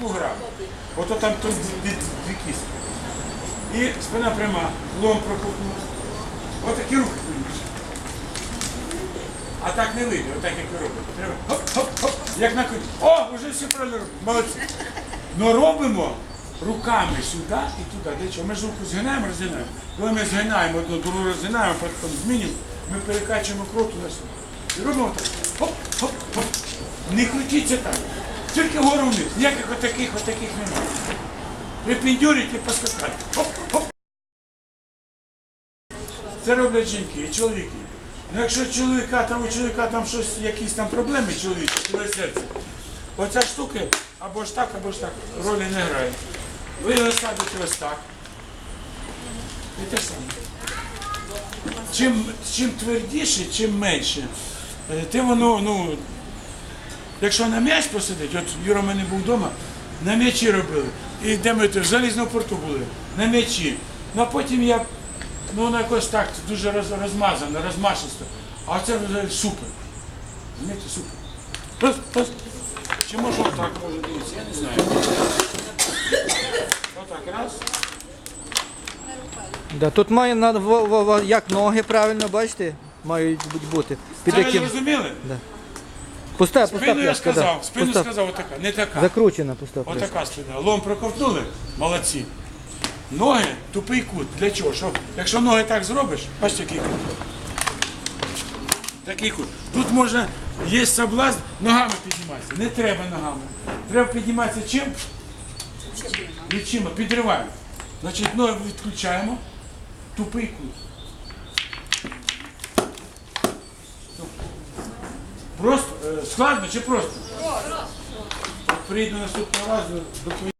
бугра. Ото там тут дві, кістки. І спина пряма, лом проковтнув. Отакі руки повинні. А так не вийде, отак як ви робите. Треба хоп-хоп-хоп, як на коні. О, вже все правильно робимо. Молодці. Ну робимо руками сюди і туди. Для чого? Ми ж руку згинаємо, розгинаємо. Коли ми згинаємо одну другу розгинаємо, потім змінюємо, ми перекачуємо кров туди-сюди. І робимо так. Хоп-хоп-хоп. Не крутіться так. Тільки вгору вниз. Ніяких отаких, отаких немає. Припіндюріть і поскакати. Хоп-хоп. Це роблять жінки і чоловіки. Ну якщо чоловіка там у чоловіка там щось, якісь там проблеми чоловічі, ціле серце, оця штука або ж так, або ж так, ролі не грає. Ви його ставите ось так. І те саме. Чим, чим твердіше, чим менше, е, тим воно, ну, якщо на м'яч посидить, от Юра в мене був вдома, на м'ячі робили. І де ми в залізному порту були, на м'ячі. Ну а потім я, ну воно якось так дуже роз, розмазано, розмашисто. А це супер. Розумієте, супер. Просто, просто. Чи може отак, може дивіться, я не знаю. Отак, раз. Да, тут має на, як ноги правильно, бачите, мають бути. Під Це ви яким... зрозуміли? Пустав, пустав Спину я пляшка, да. сказав, спину Пустав. сказав отака, не така. Закручена пустав пляшка. Отака спина. Лом проковтнули, молодці. Ноги тупий кут. Для чого? Щоб, якщо ноги так зробиш, бачите, який кут. Такий кут. Тут можна, є соблазн, ногами підніматися. Не треба ногами. Треба підніматися чим? Плечима, підриваємо. Значить, ноги відключаємо. Тупий кут. Просто? Складно чи просто? Просто. Прийду наступного разу до твоєї.